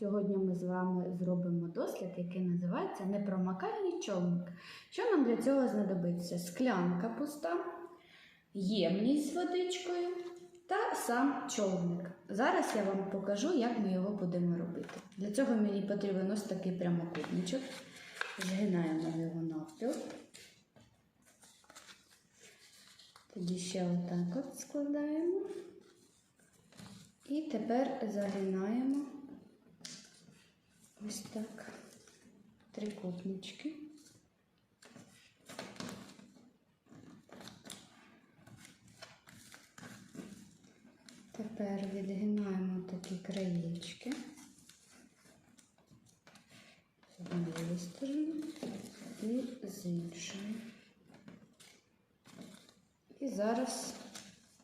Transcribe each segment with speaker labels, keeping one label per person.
Speaker 1: Сьогодні ми з вами зробимо дослід, який називається непромокальний човник. Що нам для цього знадобиться? Склянка пуста, ємність з водичкою та сам човник. Зараз я вам покажу, як ми його будемо робити. Для цього мені потрібен ось такий прямокутничок. Згинаємо його навпіл. Тоді ще отак от складаємо. І тепер загинаємо ось так трикутнички. Тепер відгинаємо такі краєчки з однієї сторони і з іншої. І зараз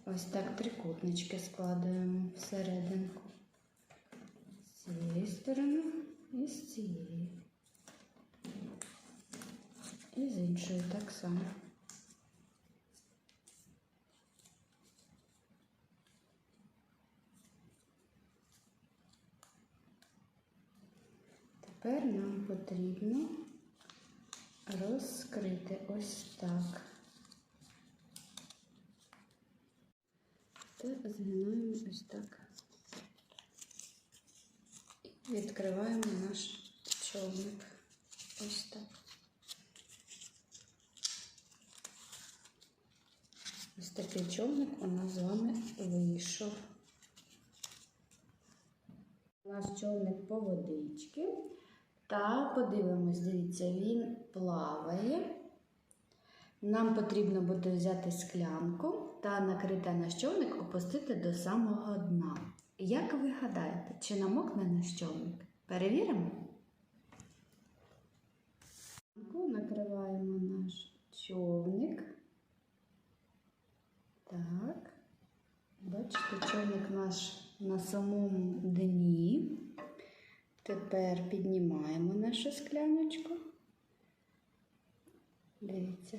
Speaker 1: ось так трикутнички складуємо всерединку. З цієї сторони і з цієї. І з іншої так само. Тепер нам потрібно розкрити ось так. Та згинаємо ось так. Відкриваємо наш човник. Ось так. Ось такий човник у нас з вами вийшов. Наш човник по водички. Та подивимось, дивіться, він плаває. Нам потрібно буде взяти склянку та накрити наш човник, опустити до самого дна. Як ви гадаєте, чи намокне наш човник? Перевіримо. Накриваємо наш човник. Так. Бачите, човник наш на самому дні. Тепер піднімаємо нашу скляночку. Дивіться.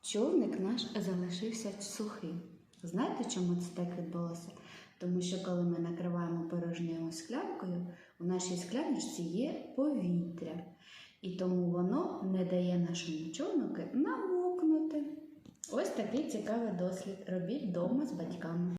Speaker 1: Човник наш залишився сухий. Знаєте, чому це так відбулося? Тому що коли ми накриваємо порожньою склянкою, у нашій скляночці є повітря. І тому воно не дає нашому човнику намокнути. Ось такий цікавий дослід. Робіть вдома з батьками.